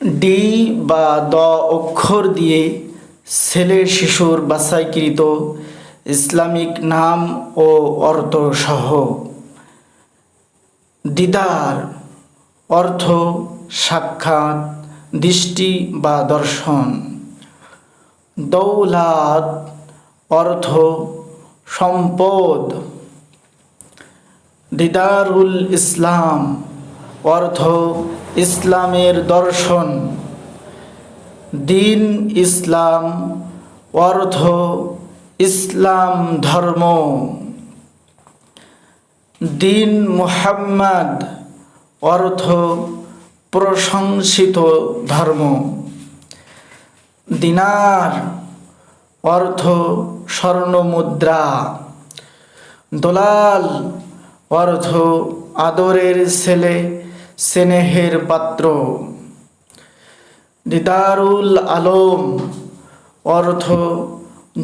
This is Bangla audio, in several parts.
ডি বা দ অক্ষর দিয়ে ছেলে শিশুর বাছাইকৃত ইসলামিক নাম ও অর্থ সহ দিদার, অর্থ, সাক্ষাৎ, দৃষ্টি বা দর্শন। দৌলাত, অর্থ, সম্পদ। দিদারুল ইসলাম। অর্থ ইসলামের দর্শন। দিন ইসলাম, অর্থ ইসলাম ধর্ম। দিন মুহাম্মদ, অর্থ প্রশংসিত ধর্ম। দিনার, অর্থ স্বর্ণ মুদ্রা দোলাল, অর্থ আদরের ছেলে স্নেহের পাত্র। দিদারুল আলম, অর্থ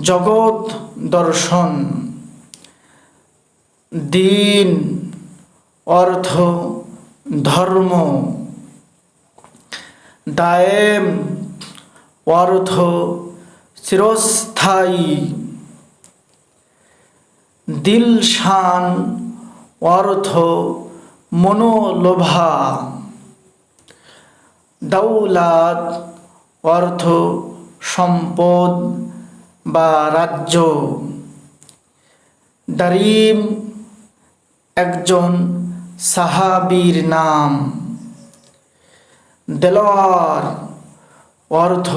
জগৎ দর্শন। দিন, অর্থ ধর্ম। দায়েম, অর্থ চিরস্থায়ী। দিলশান, অর্থ মনোলোভা। দৌলাত অর্থ সম্পদ বা রাজ্য। দারিম একজন সাহাবীর নাম। দেলোয়ার অর্থ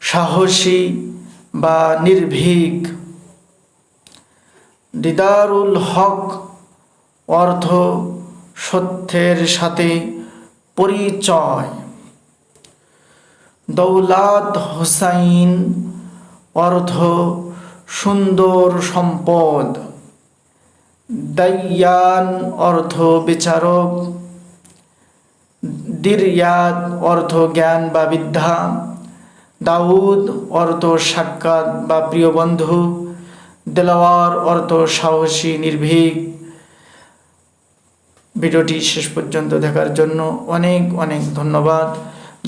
সাহসী বা নির্ভীক। দিদারুল হক অর্থ সত্যের সাথে পরিচয়। দৌলাত হোসাইন অর্থ সুন্দর সম্পদ। দাইয়ান অর্থ বিচারক। দিরিয়াদ অর্থ জ্ঞান বা বিদ্যা। দাউদ অর্থ সাক্ষাৎ বা প্রিয় বন্ধু। দেলাওয়ার অর্থ সাহসী, নির্ভীক। ভিডিওটি শেষ পর্যন্ত দেখার জন্য অনেক অনেক ধন্যবাদ।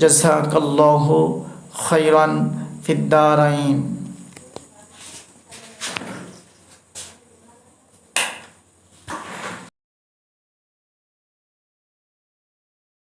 জাজাকাল্লাহু খৈরান ফিদ্দারাইন